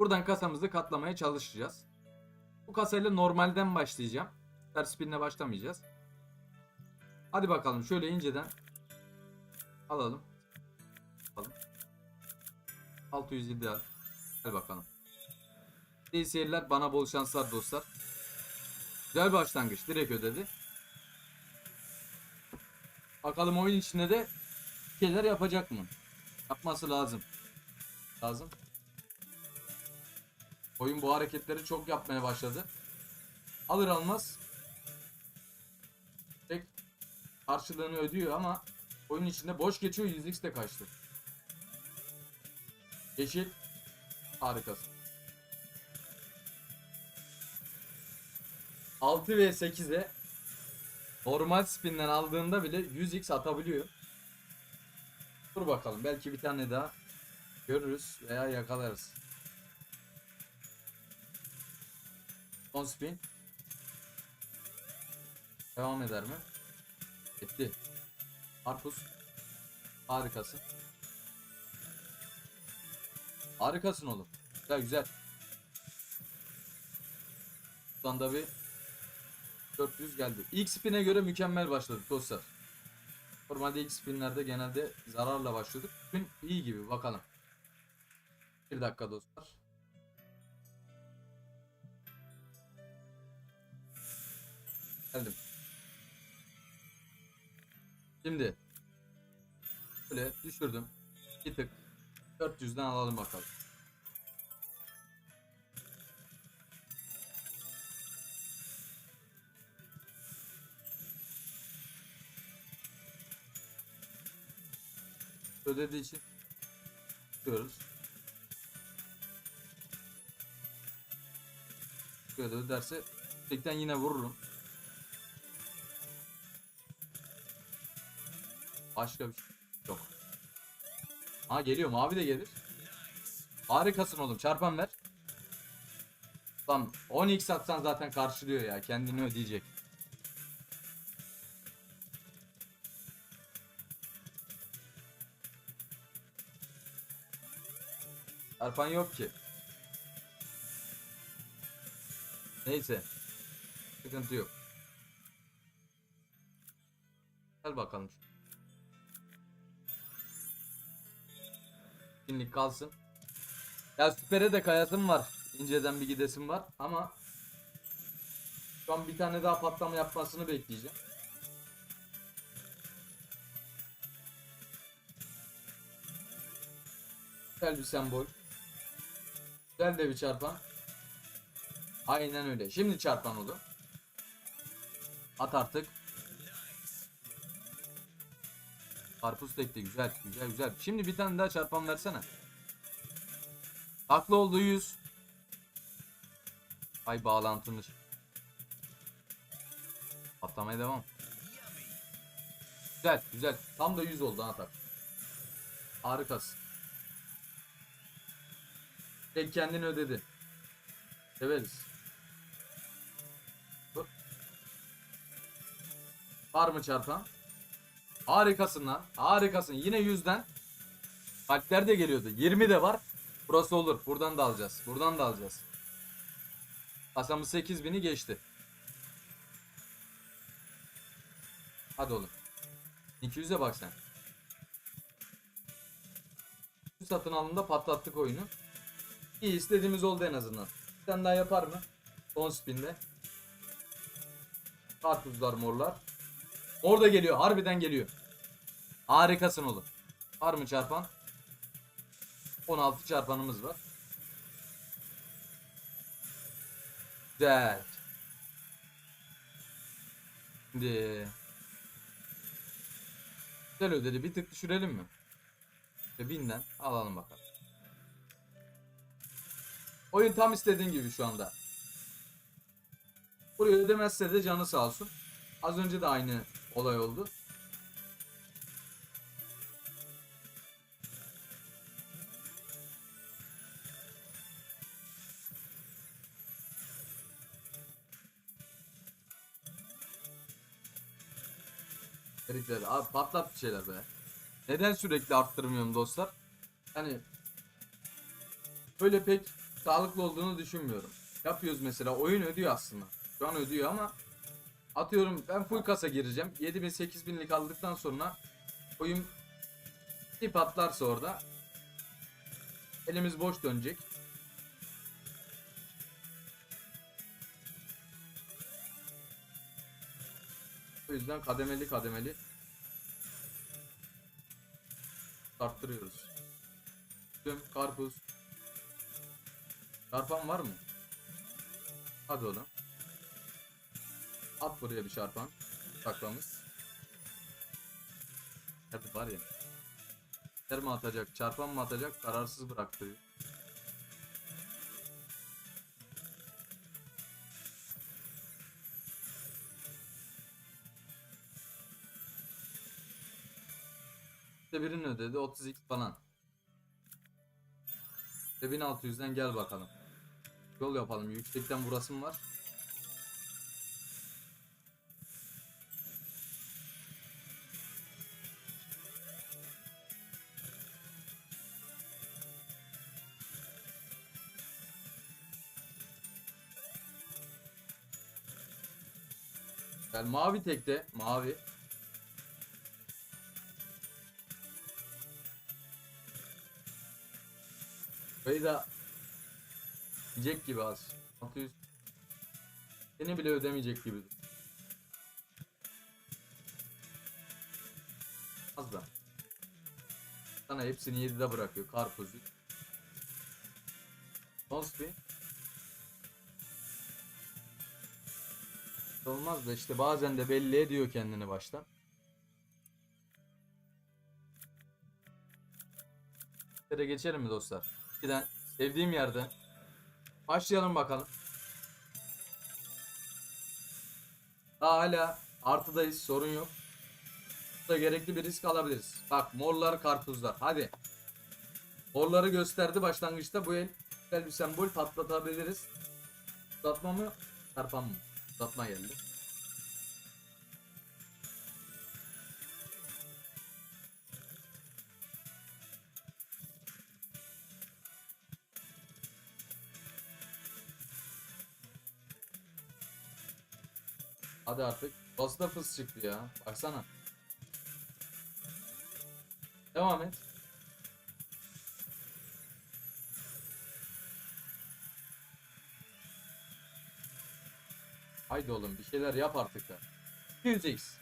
Buradan kasamızı katlamaya çalışacağız. Bu kasayla normalden başlayacağım. Süper spinle başlamayacağız. Hadi bakalım şöyle inceden alalım. Alalım. 607 al. Hadi bakalım. İyi seyirler. Bana bol şanslar dostlar. Güzel başlangıç. Direkt ödedi. Bakalım oyun içinde de şeyler yapacak mı? Yapması lazım. Lazım. Oyun bu hareketleri çok yapmaya başladı. Alır almaz tek karşılığını ödüyor ama oyun içinde boş geçiyor 100x de kaçtı. Yeşil harikasın. 6 ve 8'e normal spinden aldığında bile 100x atabiliyor. Dur bakalım belki bir tane daha görürüz veya yakalarız. Son spin. Devam eder mi? Etti. Arpus. Harikasın. Harikasın oğlum. Güzel güzel. Buradan da bir 400 geldi. İlk spin'e göre mükemmel başladık dostlar. Normalde ilk spinlerde genelde zararla başladık. Bugün iyi gibi bakalım. Bir dakika dostlar. Geldim. Şimdi böyle düşürdüm. Bir tık 400'den alalım bakalım. Ödediği için tutuyoruz. Şöyle öderse tekten yine vururum. Başka bir şey yok. Ha geliyor mavi de gelir. Harikasın oğlum çarpan ver. Lan 10x atsan zaten karşılıyor ya kendini ödeyecek. Çarpan yok ki. Neyse. Sıkıntı yok. Gel bakalım. Kimlik kalsın. Ya süpere de kayasım var. İnceden bir gidesim var ama şu an bir tane daha patlama yapmasını bekleyeceğim. Güzel bir sembol. Güzel de bir çarpan. Aynen öyle. Şimdi çarpan oldu. At artık. Karpuz tekti güzel güzel güzel. Şimdi bir tane daha çarpan versene. Haklı oldu 100. Ay bağlantımız. Patlamaya devam. Güzel güzel. Tam da 100 oldu atak. Harikasın. Tek kendini ödedi. Severiz. Var mı çarpan? Harikasın lan. Harikasın. Yine 100'den. Kalpler de geliyordu. 20 de var. Burası olur. Buradan da alacağız. Buradan da alacağız. Kasamız 8000'i geçti. Hadi oğlum. 200'e bak sen. Satın alımda patlattık oyunu. İyi istediğimiz oldu en azından. Bir tane daha yapar mı? Son spinde. Karpuzlar morlar. Orada geliyor. Harbiden geliyor. Harikasın oğlum. Var mı çarpan? 16 çarpanımız var. Güzel. Şimdi Güzel ödedi. Bir tık düşürelim mi? İşte binden alalım bakalım. Oyun tam istediğin gibi şu anda. Burayı ödemezse de canı sağ olsun. Az önce de aynı olay oldu. Herifler abi patlat bir şeyler be. Neden sürekli arttırmıyorum dostlar? Yani böyle pek sağlıklı olduğunu düşünmüyorum. Yapıyoruz mesela oyun ödüyor aslında. Şu an ödüyor ama atıyorum ben full kasa gireceğim. 7000 8000'lik aldıktan sonra oyun bir patlarsa orada elimiz boş dönecek. O yüzden kademeli kademeli arttırıyoruz. Tüm karpuz. Çarpan var mı? Hadi oğlum. At buraya bir çarpan. Saklamız. Hadi var ya. Yer mi atacak, çarpan mı atacak kararsız bıraktırıyor. İşte birinin ödedi 30x falan. İşte 1600'den gel bakalım. Yol yapalım. Yüksekten vurasım var. Mavi tekte. Mavi. Burayı da yiyecek gibi az. 600 Seni bile ödemeyecek gibi. Az da. Sana hepsini 7'de bırakıyor. Karpuzu. Tosbi. Olmaz da işte bazen de belli ediyor kendini baştan. Yere geçelim mi dostlar? Giden sevdiğim yerden başlayalım bakalım. Daha hala artıdayız sorun yok. Burada gerekli bir risk alabiliriz. Bak morlar karpuzlar hadi. Morları gösterdi başlangıçta bu el güzel bir sembol patlatabiliriz. Uzatma mı? Çarpan mı? Uzatma geldi. Hadi artık. Basta fıs çıktı ya. Baksana. Devam et. Haydi oğlum bir şeyler yap artık ya. 200x.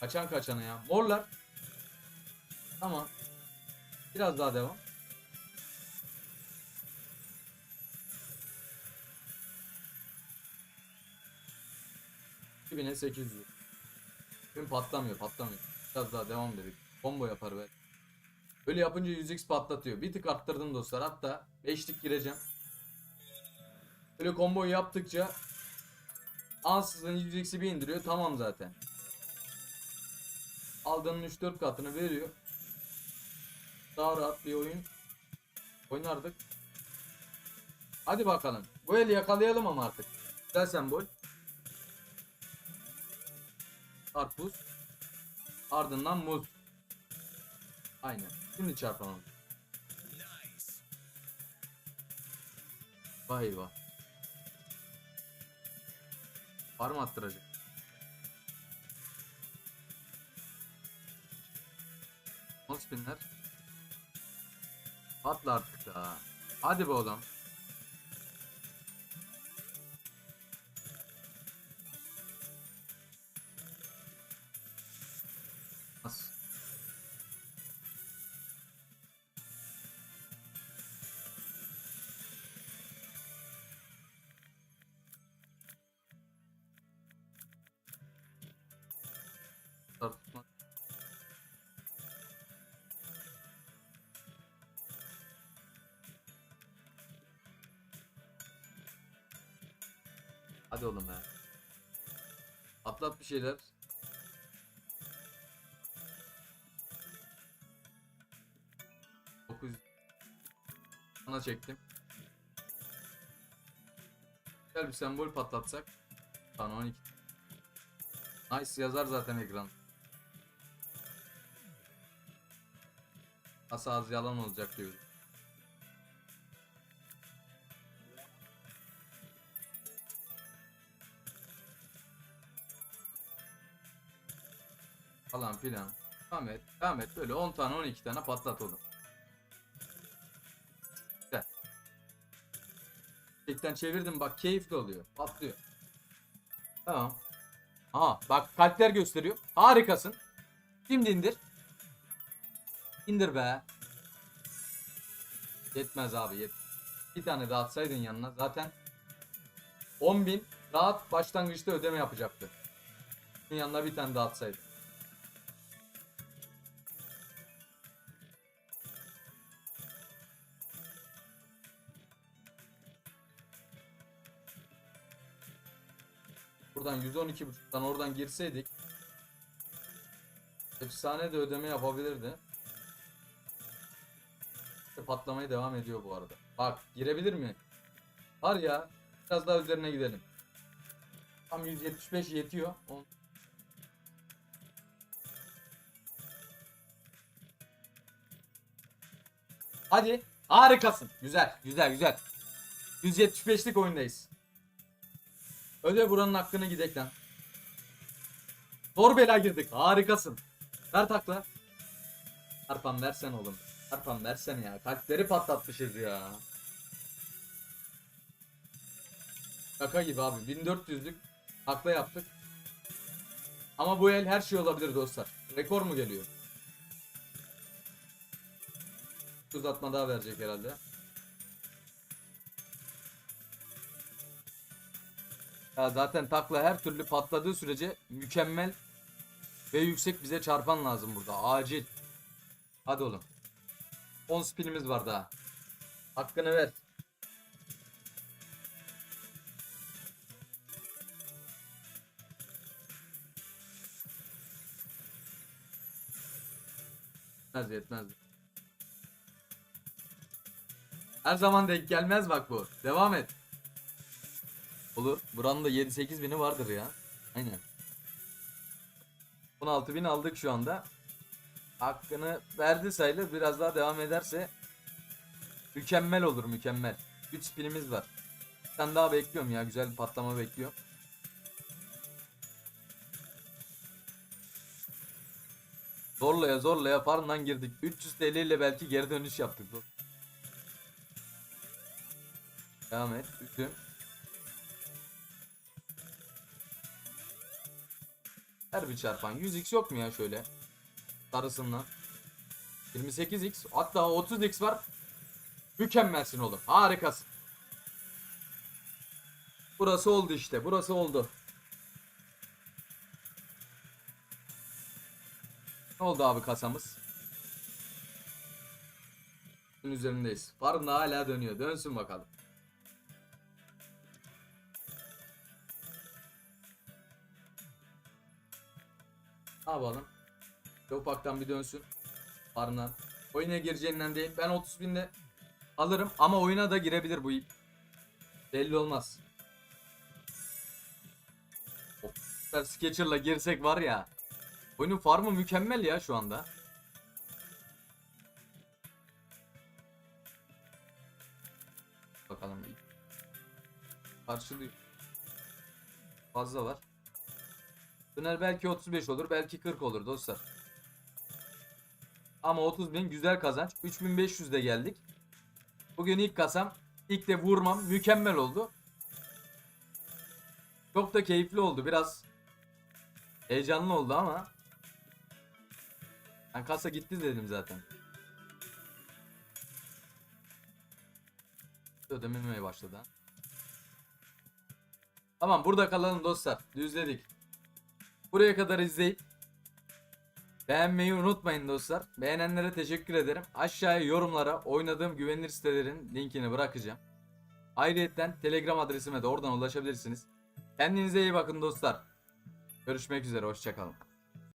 Kaçan kaçanı ya. Morlar. Tamam. Biraz daha devam. Bine 800. Gün patlamıyor patlamıyor. Biraz daha devam dedik. Combo yapar be. Böyle yapınca 100x patlatıyor. Bir tık arttırdım dostlar. Hatta 5'lik gireceğim. Böyle comboyu yaptıkça ansızın 100x'i bir indiriyor. Tamam zaten. Aldığının 3-4 katını veriyor. Daha rahat bir oyun oynardık. Hadi bakalım. Bu eli yakalayalım ama artık. Güzel sembol. Karpuz. Ardından muz. Aynen. Şimdi çarpalım. Vay vay. Var mı attıracak? On spinler. Patla artık daha. Hadi be oğlum. Tartışma. Hadi oğlum ya. Atlat bir şeyler. Dokuz. Sana çektim. Güzel bir sembol patlatsak. Lan 12. Nice yazar zaten ekran. Kasa az yalan olacak diyor. Falan filan. Devam et. Devam et. Böyle 10 tane 12 tane patlat oğlum. Tekten çevirdim bak keyifli oluyor. Patlıyor. Tamam. Aha bak kalpler gösteriyor. Harikasın. Şimdi indir. İndir be. Yetmez abi yet. Bir tane daha atsaydın yanına zaten 10.000 rahat başlangıçta ödeme yapacaktı. Yanına bir tane daha atsaydın. Buradan 112.5'tan oradan girseydik efsane de ödeme yapabilirdi. Patlamaya devam ediyor bu arada. Bak girebilir mi? Var ya biraz daha üzerine gidelim. Tam 175 yetiyor. On- Hadi. Harikasın. Güzel. Güzel güzel. 175'lik oyundayız. Öde buranın hakkını gidek lan. Zor bela girdik. Harikasın. Ver takla. Arpan versen oğlum. Arpan versene ya. Kalpleri patlatmışız ya. Şaka gibi abi. 1400'lük takla yaptık. Ama bu el her şey olabilir dostlar. Rekor mu geliyor? Uzatma daha verecek herhalde. Ya zaten takla her türlü patladığı sürece mükemmel ve yüksek bize çarpan lazım burada. Acil. Hadi oğlum. 10 spinimiz var daha. Hakkını ver. Yetmez yetmez. Her zaman denk gelmez bak bu. Devam et. Olur. Buranın da 7-8 bini vardır ya. Aynen. 16 bin aldık şu anda. Hakkını verdi sayılır. Biraz daha devam ederse mükemmel olur mükemmel. 3 spinimiz var. Tane daha bekliyorum ya. Güzel bir patlama bekliyorum. Zorlaya zorlaya farından girdik. 300 TL ile belki geri dönüş yaptık. Dur. Devam et. Üzüm. Her bir çarpan. 100x yok mu ya şöyle? Sarısından. 28x hatta 30x var. Mükemmelsin oğlum. Harikasın. Burası oldu işte. Burası oldu. Ne oldu abi kasamız? Üzerindeyiz. Farm da hala dönüyor. Dönsün bakalım. Ne yapalım? Ufaktan bir dönsün. Farmdan. Oyuna gireceğinden değil. Ben 30 binde alırım ama oyuna da girebilir bu ip. Belli olmaz. Sketcher'la girsek var ya. Oyunun farmı mükemmel ya şu anda. Bakalım. Karşılıyor. Fazla var. Döner belki 35 olur, belki 40 olur dostlar. Ama 30 bin güzel kazanç. 3500 de geldik. Bugün ilk kasam. ilk de vurmam. Mükemmel oldu. Çok da keyifli oldu. Biraz heyecanlı oldu ama. Ben kasa gitti dedim zaten. Ödememeye başladı. Tamam burada kalalım dostlar. Düzledik. Buraya kadar izleyip beğenmeyi unutmayın dostlar. Beğenenlere teşekkür ederim. Aşağıya yorumlara oynadığım güvenilir sitelerin linkini bırakacağım. Ayrıca Telegram adresime de oradan ulaşabilirsiniz. Kendinize iyi bakın dostlar. Görüşmek üzere. Hoşçakalın.